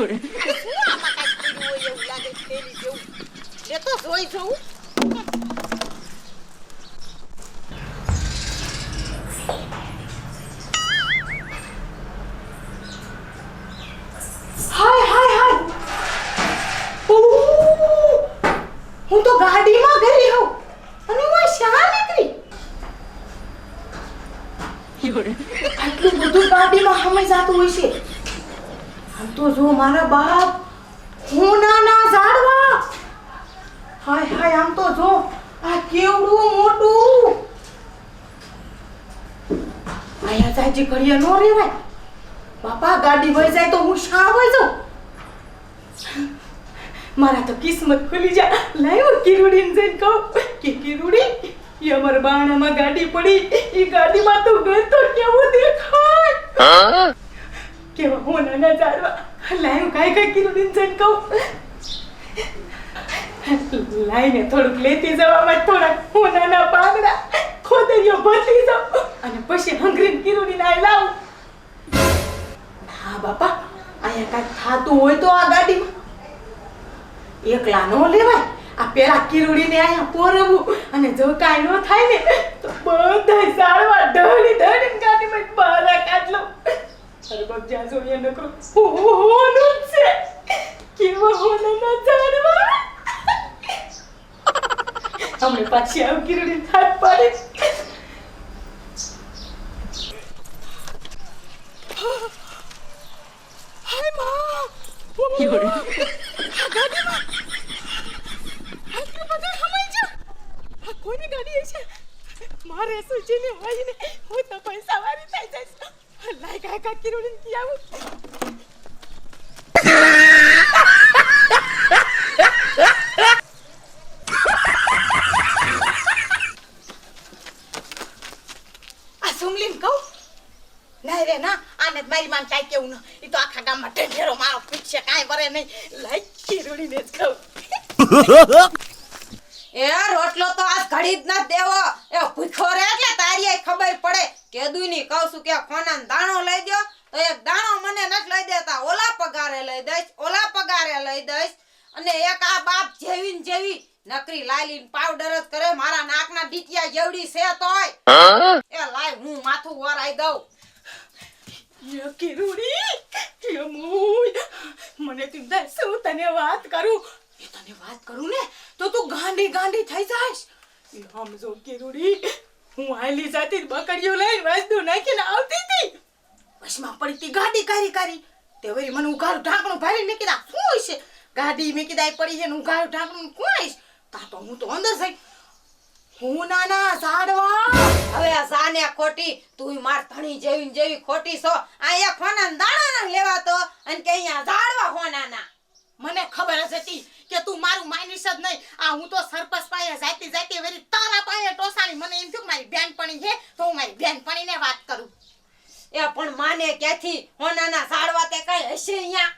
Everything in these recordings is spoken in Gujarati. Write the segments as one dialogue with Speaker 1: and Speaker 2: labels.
Speaker 1: શું આમાં કાંઈક પીડું હોય એવું લાગે થેલી જેવું એ તો જોઈ
Speaker 2: હાય હાય. હાય ઓહ! હું તો ગાડીમાં ગઈ હોઉં. અને હું આ શા નીકળી? આટલું બધું ગાડીમાં હમે જાતું હોય છે. જો મારા બાપ હું નાના ઝાડવા? હાય હાય આમ તો જો આ કેવડું મોટું. આયા જાયજી ઘડીએ નો રેવાય. બાપા ગાડી વહી જાય તો હું શા વહી? જાઉં મારા તો કિસ્મત ખુલી જા લાયો કિરુડીને જઈને કહું કે કિરુડી એ અમાર બાણામાં ગાડી પડી. એ ગાડીમાં તો ઘર તો કેવું દેખાય? કેવા હું નાના જાડવા લાયો કાંઈ કાંઈ કિરુડીને જઈને કહું. લાઈને થોડુંક લેતી જવામાં થોડાક હું નાના પાંદડા ખોદરીઓ ભરતી જાઉં. અને પછી હંગરીને કિરુડીને આ લાવું. હા, બાપા, અહીંયા કાંઈ થાતું હોય તો આ ગાડીમાં. એકલા નો લેવાય. આ પેલા કિરુડીને અહીંયા પોરવું અને જો કાંઈ ન થાય ને, તો બધા સારવાર ઢળી ઢળીને ગાડીમાં બહાર કાઢ લઉં. અરે બાપ જ્યાં જોઈએ નકરો હોનું છે કેવા હોના જાણવા હમણે પાછી આવું કિરુડી થાત પાડે હાયમાં આ ગાડીમાં આટલું બધું હમાઈ જા આ કોની ગાડી છે મારે સુજીને હોય ને હું તો પૈસા વાળી થઈ જઈશ કા કિરુડીને કી આવું આ સુમલીન કહું રે ના આને મારી માન કાંઈ કેવું ન એ તો આખા ગામમાં ઢેઢેરો મારો પીછે કાંઈ વરે નહીં લાઈ જ કહું
Speaker 3: એ રોટલો તો આજ ઘડી જ ના દેવો એ ભૂખો રે એટલે તારી ખબર પડે કેદુની કહું છું કે ફોનાનો દાણો લઈ દ્યો તો એક દાણો મને નથી લઈ દેતા. ઓલા પગારે લઈ દઈશ ઓલા પગારે લઈ દઈશ. અને એક આ બાપ જેવી ને જેવી નકરી લાલી પાવડર જ કરે મારા નાકના ડીટિયા જેવડી છે તોય. એ લાય હું માથું વરાઈ દઉં.
Speaker 2: મને તું દે શું તને વાત કરું. તને વાત કરું ને તો તું ગાંડી ગાંડી થઈ જાઈશ. એ સમજો કિરુડી. હું હાલી જાતી બકડીઓ લઈને વાસદુ નાખીને આવતી હતી. વશમાં પડી તી ગાડી કારી કારી. તે વળી મને ઉઘાડું ઢાંકણું ભરી મેં કીધા શું છે? ગાડી મેં કીધા પડી છે ને ઉઘાડું ઢાંકણું કોણ આવીશ તા તો હું તો અંદર જઈ હું નાના ઝાડવા.
Speaker 3: હવે આ સાને ખોટી તું માર ધણી જેવી જેવી ખોટી છો. એક ફોના દાણા ના લેવાતો અને કે અહીંયા ઝાડવા ફોનાના
Speaker 2: મને ખબર જ હતી. તું મારું માનીશ જ નહીં. આ હું તો સરપંચ પાસે જાતી જાતી વેરી તારા પાસે ટોસાણી. મને એમ થયું કે મારી બેનપણી છે તો હું મારી બેનપણીને વાત કરું.
Speaker 3: એ પણ માને ક્યાંથી? હોનાના ઝાડવા તે કઈ હશે અહીંયા?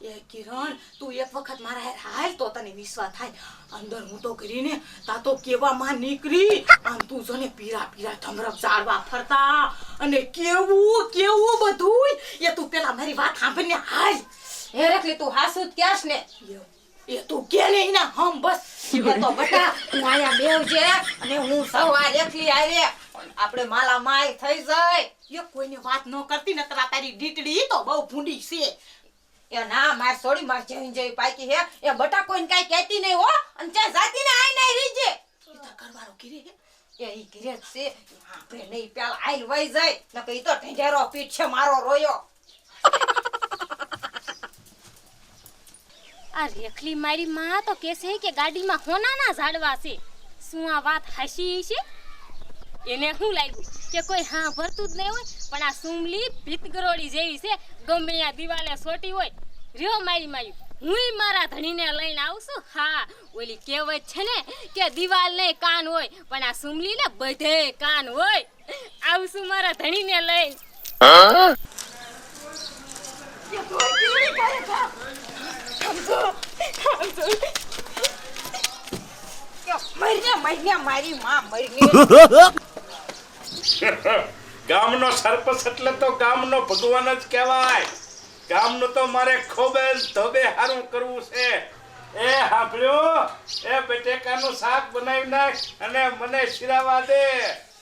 Speaker 2: એ કિરણ તું એક વખત મારા હેર હાલ તો તને વિશ્વાસ થાય. અંદર હું તો કરીને તા તો કેવા માં નીકળી. આમ તું જોને પીરા પીરા ધમરક ઝાડવા ફરતા. અને કેવું કેવું બધું એ તું પેલા મારી વાત સાંભળીને હાલ.
Speaker 3: હે રખલી તું હાસુ જ ક્યાસ ને
Speaker 2: એ તું કે ને હમ બસ.
Speaker 3: તો બટા, હું આયા બેવ છે અને હું સવાર એકલી આરે આપણે માલા માલ થઈ જાય.
Speaker 2: એ કોઈને વાત ન કરતી ને તરા તારી ડીટડી તો બહુ ભૂંડી છે.
Speaker 3: એ ના, માર સોડી માર જઈ જઈ પાકી હે એ બટા કોઈને કાઈ કહેતી નહીં હો. અને ત્યાં જાતી ને આઈ નહીં રીજે.
Speaker 2: એ તો કીરે
Speaker 3: એ ઈ ઘરે છે. આપણે નહીં પેલા આઈ વઈ જાય. નકર ઈ તો ઢેઢેરો પીઠ છે મારો રોયો.
Speaker 4: આ રેખલી મારી માં તો કહેશે કે ગાડીમાં હોનાના ઝાડવા છે. શું આ વાત હાસી છે એને શું લાગ્યું કે કોઈ હા ભરતું જ નહીં હોય પણ આ સુમલી ભીતગરોળી જેવી છે. ગમે ત્યાં દિવાલે સોટી હોય. રહ્યો મારી માયું હું મારા ધણીને લઈને આવશું? હા ઓલી કહેવત છે ને કે દિવાલ ને કાન હોય પણ આ સુમલી ને બધે કાન હોય. આવશું મારા ધણીને
Speaker 3: મરને મારી માં
Speaker 5: ગામનો સરપંચ એટલે તો ગામનો ભગવાન જ કહેવાય. ગામનું તો મારે ખોબે ધોબે હારું કરવું છે. એ સાંભળ્યો? એ બટેકાનું શાક બનાવી નાખ અને મને શિરાવા દે.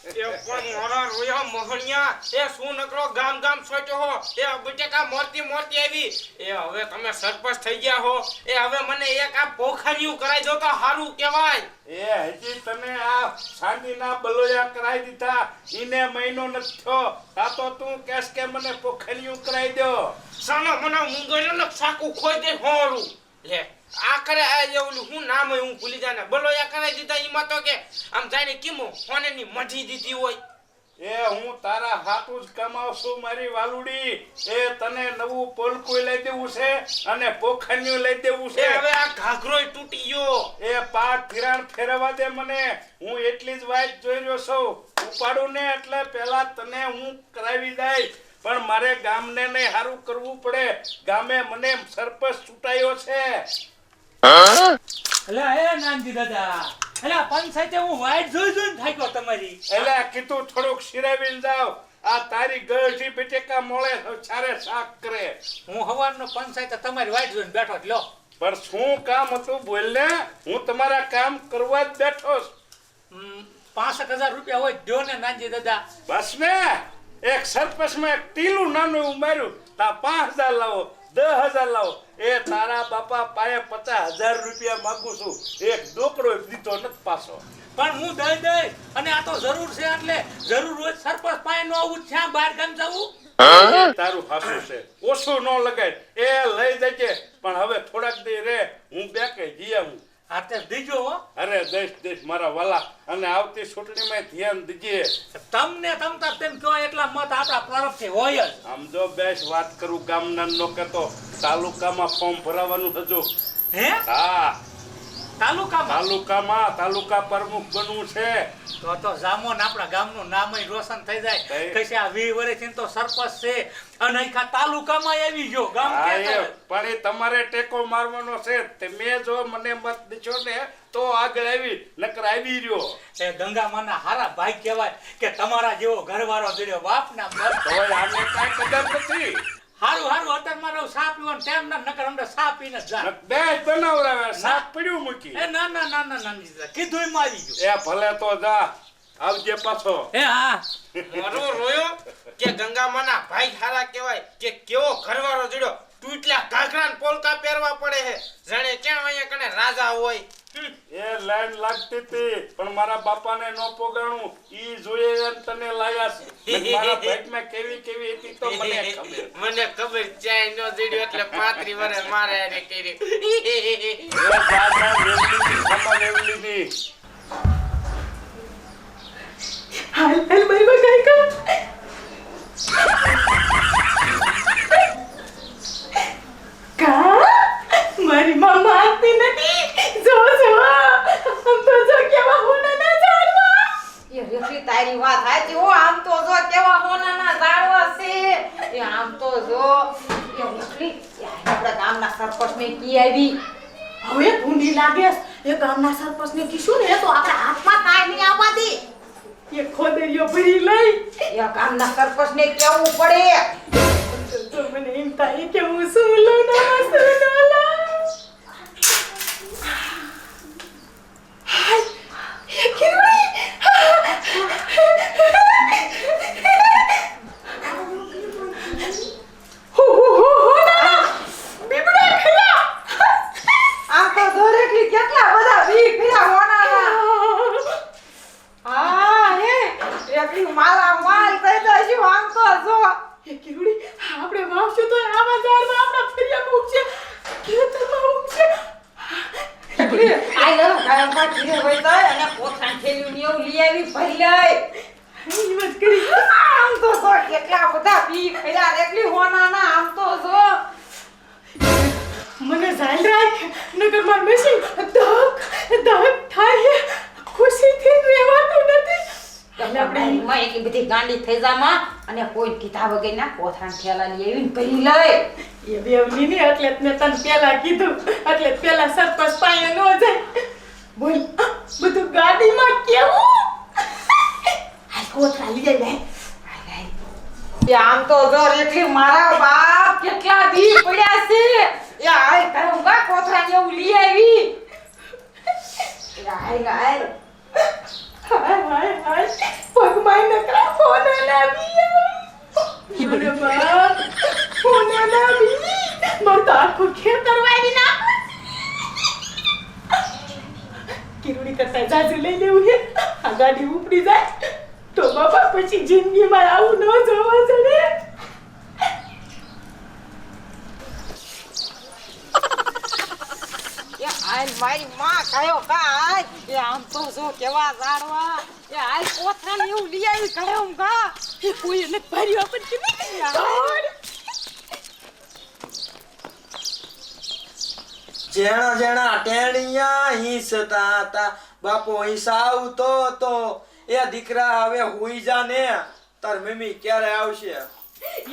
Speaker 6: એ પણ મોરા રોયા મોહણિયા એ શું નકરો ગામ ગામ સોચ્યો હો? એ બટેકા મોરતી મોરતી આવી. એ હવે તમે સરપંચ થઈ ગયા હો. એ હવે મને એક આ પોખારિયું કરાઈ દો તો સારું કહેવાય.
Speaker 5: એ હજી તમે આ સાંડીના બલોયા કરાવી દીધા. ઈને મહિનો નથી થયો. તા તો તું કેસ કે મને પોખરિયું કરાવી દો.
Speaker 6: સાનો મને મુંગળ્યો ને સાકું ખોઈ દે હોરું. લે આ કરે આ એવું હું નામ હોય હું ભૂલી જાય બોલો આ કરાઈ દીધા ઈમાં તો કે આમ જાણે કીમો ફોનેની મઢી દીધી હોય.
Speaker 5: એ હું તારા હાથું જ કમાવશું મારી વાલુડી. એ તને નવું પોલકું લઈ દેવું છે અને પોખન્યું લઈ દેવું છે.
Speaker 6: હવે આ ઘાઘરોય તૂટી ગયો.
Speaker 5: એ પાક ફિરાણ ફેરવા દે મને. હું એટલી જ વાત જોઈ રહ્યો છું. ઉપાડું ને એટલે પેલા તને હું કરાવી દઈશ. પણ મારે ગામને ને હારું કરવું પડે. ગામે મને સરપંચ છૂટાયો છે.
Speaker 7: એટલે એ નાનજી દાદા. એટલે પંચાયતે હું વાઈટ જોઈ જોઈને થાક્યો તમારી.
Speaker 5: એટલે કીધું થોડુંક શિરાવીને જાવ આ તારી ગળજી બેટેકા મળે ચારે શાક કરે.
Speaker 7: હું હવારનો પંચાયત તમારી વાઈટ જોઈને બેઠો જ લો.
Speaker 5: પણ શું કામ હતું બોલ ને હું તમારા કામ કરવા જ બેઠો
Speaker 7: પાસઠ હજાર રૂપિયા હોય દો ને નાનજી દાદા.
Speaker 5: બસ ને? એક સરપસમાં એક ટીલું નાનું ઉમેર્યું તા પાંચ હજાર લાવો દસ હજાર લાવો એ તારા બાપા પાયે પચાસ હજાર રૂપિયા માગું છું એક ડોકડો દીધો નથી પાછો
Speaker 7: પણ હું દઈ દઈ અને આ તો જરૂર છે એટલે જરૂર હોય સરપંચ પાસે નો આવું છે બહાર ગામ જવું?
Speaker 5: તારું હાસું છે. ઓછું ન લગાય. એ લઈ દેજે પણ હવે થોડાક દી રે હું બે કે જીયા હું
Speaker 7: હા તે દીજો હો.
Speaker 5: અરે દેશ દેશ મારા વાલા. અને આવતી ચૂંટણીમાં ધ્યાન દીજે.
Speaker 7: તમને તમતા તેમ કહો એટલા મત આપણા તરફથી હોય જ.
Speaker 5: આમ જો બેસ વાત કરું ગામના લોકો તો તાલુકામાં ફોર્મ ભરાવાનું હજુ.
Speaker 7: હે?
Speaker 5: હા.
Speaker 7: તાલુકામાં?
Speaker 5: તાલુકામાં તાલુકા પ્રમુખ બનવું છે.
Speaker 7: તો તો જામોન આપણા ગામનું નામ રોશન થઈ જાય. કશે આ વી વર્ષથી તો સરપંચ છે અને આખા તાલુકામાં આવી ગયો. ગામ કે
Speaker 5: પણ એ તમારે ટેકો મારવાનો છે. તે મેં જો મને મત દીધો ને તો આગળ આવી નકર આવી રહ્યો.
Speaker 7: એ ગંગામાના હારા ભાઈ કહેવાય કે તમારા જેવો ઘરવાળો જોડ્યો બાપના મત
Speaker 5: હવે આને કાંઈ કદર નથી.
Speaker 7: હારું હારું અત્યારે મારો સાપ પીવાનો ટાઈમ ના નકર અમને સાપ પીને જા
Speaker 5: બે જ બનાવડાવે સાપ પડ્યું મૂકી.
Speaker 7: એ ના ના ના ના ના કીધું એમ આવી ગયું.
Speaker 5: એ ભલે તો જા આવજે પાછો.
Speaker 7: એ હા.
Speaker 6: મારો રોયો કે ગંગામાના ભાઈ હારા કહેવાય કે કેવો ઘરવાળો જોડ્યો. તૂટલા ઘાઘરા ને પોલકા પહેરવા પડે હે જાણે ક્યાં અહીંયા કને રાજા હોય.
Speaker 5: એ લાઈન લાગતી હતી પણ મારા બાપાને નો પોગાણું. ઈ જોઈએ એમ તને લાયા છે. ને મારા પેટમાં કેવી કેવી હતી તો મને ખબર.
Speaker 6: મને ખબર ચાય નો જડ્યો એટલે પાંત્રી વરે મારે એને કરી.
Speaker 5: એ દાદા વેવલીની ખમા વેવલીની.
Speaker 2: હાલ હાલ મારી માં કઈ કા કા? મારી મમ્મા આવતી નથી. જો જો આમ તો જો કેવા હોના ના જાણવા
Speaker 3: એ રેખી તારી વાત સાચી હો આમ તો જો કેવા હોનાના ઝાડવા છે આમ તો જો એ રેખી આપણા
Speaker 2: હવે ભૂંડી લાગે એ ગામના સરપંચને કીશું ને તો આપણા હાથમાં કાંઈ નહીં આવવા એ ખોદરીઓ ભરી લઈ
Speaker 3: એ ગામના સરપંચને કેવું પડે
Speaker 2: મને એમ થાય કે હું ન લઉં. હાય, એ કિરણી! હો, હો, હો, હો, ના! બીબડા ખરા!
Speaker 3: આમ તો જો રેખી કેટલા બધા વી ફેરા હોનાના હા હે રેખી માલા માલ થઈ જશું આમ તો જો
Speaker 2: એ કિરણી, આપણે વાવશું તો આવા ઝાડમાં આપણા ફળિયામાં ઉગશે, ખેતરમાં ઉગશે.
Speaker 3: રેખી આઈ લો ગામમાં ધીરે વઈ જાય અને પોતાની થેલીઓ ને એવું લઈ આવી ભરી લઈ
Speaker 2: ઈ વાત કરી.
Speaker 3: આમ તો બધા પી ખયા એકલી હોના ના આમ તો જો
Speaker 2: મને ઝાલ રાખ નગરમાં મશીન ધક ધક થાય. ખુશીથી રહેવાતું નથી.
Speaker 3: તમે આપણે માં એટલી બધી ગાંડી થઈ જામાં અને કોઈ કીધા વગર ના પોથાણ ઠેલા લઈ આવીને ભરી લઈ.
Speaker 2: એ બેવની ને એટલે મેં તને પેલા કીધું. એટલે પેલા સરપંચ પાસે ન જાય. બોલ બધું ગાડીમાં કેવું? હાલ કોથળા લઈ.
Speaker 3: એ આમ તો જો રેખી મારા બાપ કેટલા દી પડ્યા છે. એ આય તારું ગા કોથરા ને એવું આવી? આય આય
Speaker 2: ફોન ફોન લાવી મારે તો આખું કરતા જાજુ લઈ લેવું છે. આ ગાડી ઉપડી જાય. તો બાપા પછી જિંદગીમાં આવું ન જોવા જડે
Speaker 3: એ આય મારી માં કયો
Speaker 8: જેણા જેણા હિંસતા હતા. બાપો હિંસાવતો તો એ દીકરા હવે હુઈ જા તાર મમ્મી ક્યારે આવશે?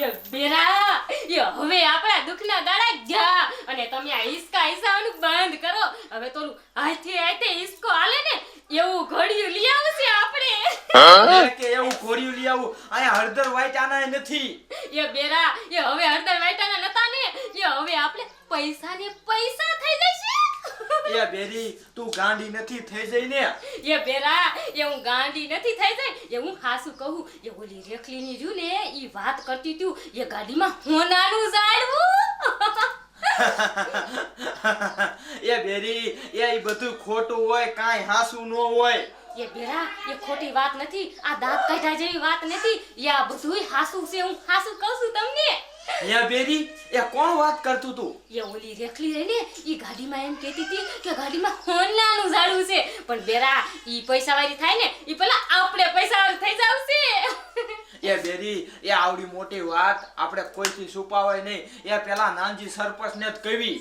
Speaker 4: એ બેરા એ હવે આપણા દુઃખના દાડા ગયા. અને તમે આ હિસકા હિસાવાનું બંધ કરો. હવે તોલું હાથે હાથે હિસકો હાલે ને એવું ઘડિયું લઈ આવશે આપણે.
Speaker 8: કે એવું ઘોડિયું લઈ આવું? અહીંયા હળદર વાઈટ નથી.
Speaker 4: એ બેરા એ હવે હળદર વાટાના નતા ને? એ હવે આપણે પૈસા ને પૈસા થઈ જશે.
Speaker 8: એ બેરી તું ગાંડી નથી થઈ જઈ ને.
Speaker 4: એ બેરા એ હું ગાંડી નથી થઈ જઈ. એ હું હાસુ કહું. એ ઓલી રેખલીની રહ્યું ને ઈ વાત કરતી તું એ ગાડીમાં હોનાનું ઝાડવું.
Speaker 8: એ બેરી એ બધું ખોટું હોય કાંઈ હાસુ ન હોય.
Speaker 4: એ બેરા એ ખોટી વાત નથી. આ દાંત કાઢ્યા જેવી વાત નથી. એ આ બધુંય હાસુ છે હું હાસુ કહું છું તમને.
Speaker 8: એ બેરી એ કોણ વાત કરતું તું?
Speaker 4: એ ઓલી રેખલી રહી ને એ ગાડીમાં એમ કહેતી હતી કે ગાડીમાં હોનાનું ઝાડું છે. પણ બેરા ઈ પૈસાવાળી થાય ને ઈ પેલા આપણે પૈસાવાળી થઈ જાવશે.
Speaker 8: એ બેરી એ આવડી મોટી વાત આપણે કોઈથી છુપાવાય નહીં. એ પેલા નાનજી સરપંચ ને જ કહેવી.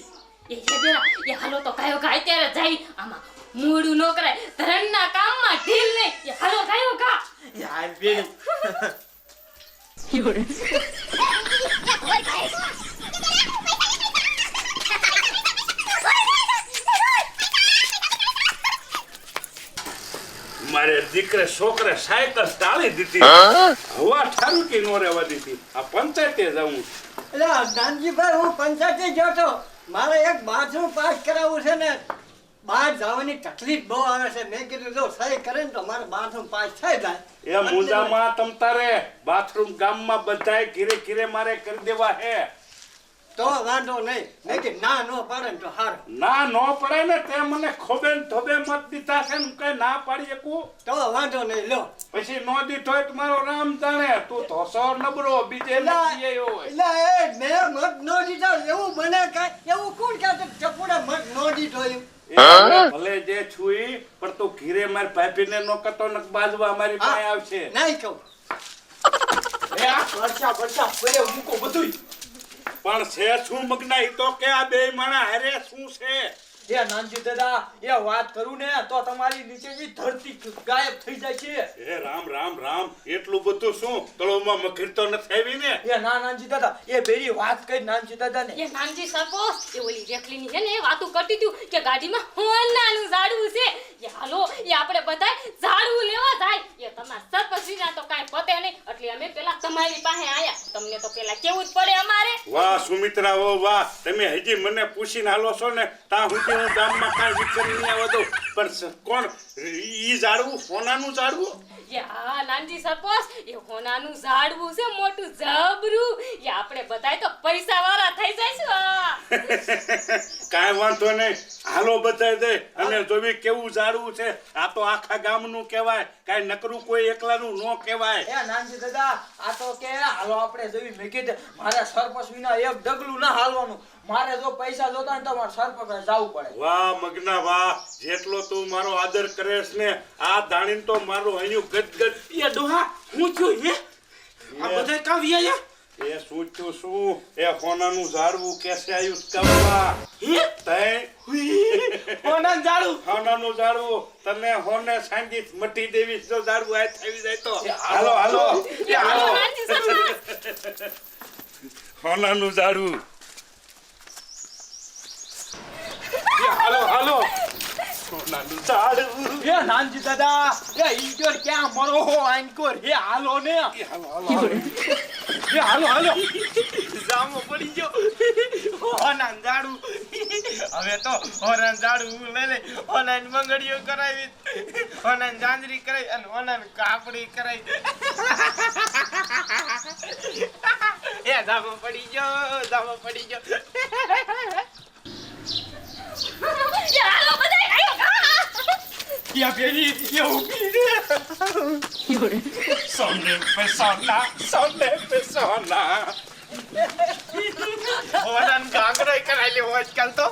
Speaker 4: એ છે બેરા એ હાલો તો કાયો કા અત્યારે જાય. આમાં મોડું નોકરાય કરાય ધરણના કામમાં ઢીલ નહીં. એ હાલો કાયો કા
Speaker 8: યાર બેરી.
Speaker 5: મારે દીકરે છોકરે સાયકલ ટાળી દીધી. હવા ઠારુકી નો રહેવા દીધી. આ પંચાયતે જવું
Speaker 9: એટલે નાનજીભાઈ હું પંચાયતે ગયો તો મારે એક બાથરૂમ પાસ કરાવવું છે ને. બહાર જવાની તકલીફ બહુ આવે છે. મેં કીધું જો સહી કરે ને તો મારે બાથરૂમ પાસ થઈ જાય.
Speaker 5: એ મુંજામાં તમ તારે બાથરૂમ ગામમાં બધાય ઘીરે ઘીરે મારે કરી દેવા હે.
Speaker 9: તો વાંધો નહીં. મેં કે ના નો પાડે ને તો સારું
Speaker 5: ના નો પડે ને તે મને ખોબે ને ધોબે મત દીધા છે ને કઈ ના પાડી શકું?
Speaker 9: તો વાંધો નહીં લો
Speaker 5: પછી નો દીધો તમારો રામ જાણે. તું ધોસો નબળો બીજે
Speaker 9: ના એ મેં મત ન દીધો એવું બને કાંઈ એવું કોણ કહે છે ચપુડે મત ન દીધો એમ
Speaker 5: એ ભલે જે છુઈ પણ તું ઘીરે માર ભાભીને ને કતો નક બાજવા મારી પાસે આવશે.
Speaker 9: નહીં કહું.
Speaker 8: એ આ? વર્ષા વર્ષા પડે મૂકો બધુંય.
Speaker 5: પણ છે શું મગના ઈ તો કે આ બે માણા હારે શું છે?
Speaker 8: એ નાનજી દાદા એ વાત કરું ને તો તમારી નીચેની ધરતી ગાયબ થઈ જાય છે.
Speaker 5: એ રામ રામ રામ એટલું બધું શું? તળોમાં મગર તો નથી આવી ને?
Speaker 8: એ ના નાનજી દાદા એ બેરી વાત કરી નાનજી દાદા ને
Speaker 4: એ નાનજી સરપોસ એ ઓલી રેખલીની છે ને એ વાતું કરતી તું કે ગાડીમાં હોનાનું ઝાડવું છે. એ હાલો એ આપણે બધા ઝાડવું લેવા જાય. એ તમારા સરપંચ વિના તો કાઈ પતે નહીં. એટલે અમે પેલા તમારી પાસે આયા. તમને તો પેલા કેવું જ પડે અમારે.
Speaker 5: વાહ સુમિત્રા ઓ વાહ. તમે હજી મને પૂછીને હાલો છો ને તા સુધી ગામમાં કાંઈ વિચારી નહીં દઉં પણ કોણ? ઈ ઝાડવું સોનાનું ઝાડવું?
Speaker 4: યા નાનજી સપોસ એ હોનાનું ઝાડવું છે મોટું જબરું એ આપણે બધાય તો પૈસા વાળા થઈ જઈશું.
Speaker 5: કાંઈ વાંધો નહીં. હાલો બધાય દે. અને જોવી કેવું જાડવું છે. આ તો આખા ગામનું કહેવાય. કાંઈ નકરું કોઈ એકલાનું ન કહેવાય.
Speaker 8: એ નાનજી દાદા આ તો કે હાલો આપણે જોઈ મેં કીધું મારે સરપંચ વિના એક ડગલું ના હાલવાનું. મારે જો પૈસા જોતા ને તો મારે સરપંચ જવું પડે.
Speaker 5: વાહ મગના વાહ. જેટલો તું મારો આદર કરેશ ને આ દાણીન તો મારો અહીંયું ગદગદ.
Speaker 6: એ ડોહા હું થયું હે? આ બધા કાં
Speaker 5: એ શું થયું શું? એ હોનાનું ઝાડવું કેસે આયુષ કવવા તય
Speaker 6: કોના જાળું
Speaker 5: હોનાનું ઝાડવું હોને સાંજી મટી દેવી જો ઝાડવું આ થઈ જાય તો. હાલો હાલો
Speaker 4: હાલો.
Speaker 5: હોનાનું ઝાડવું હાલો હાલો. હોનાનું ઝાડવું
Speaker 8: એ નાનજી દાદા એ ઈજોર ક્યાં મરો હો આનકોર હે હાલો ને.
Speaker 5: એ હાલો હાલો હાલો.
Speaker 6: હાલો હાલો. જામો પડી ગયો. જાડું હવે તો હોના ઝાડુ લઈ લઈ. હોના મંગળીઓ કરાવી. હોના જાંજરી કરાવી અને હોના કાપડી કરાવી. એ જામો પડી ગયો જામો પડી ગયો
Speaker 4: હાલો બધાય હાલો
Speaker 6: યા બેરી યા ઊભી રે
Speaker 5: સોને પે સોના સોને પે સોના
Speaker 6: હોના ગાંગરો કરાવી લે આજકાલ તો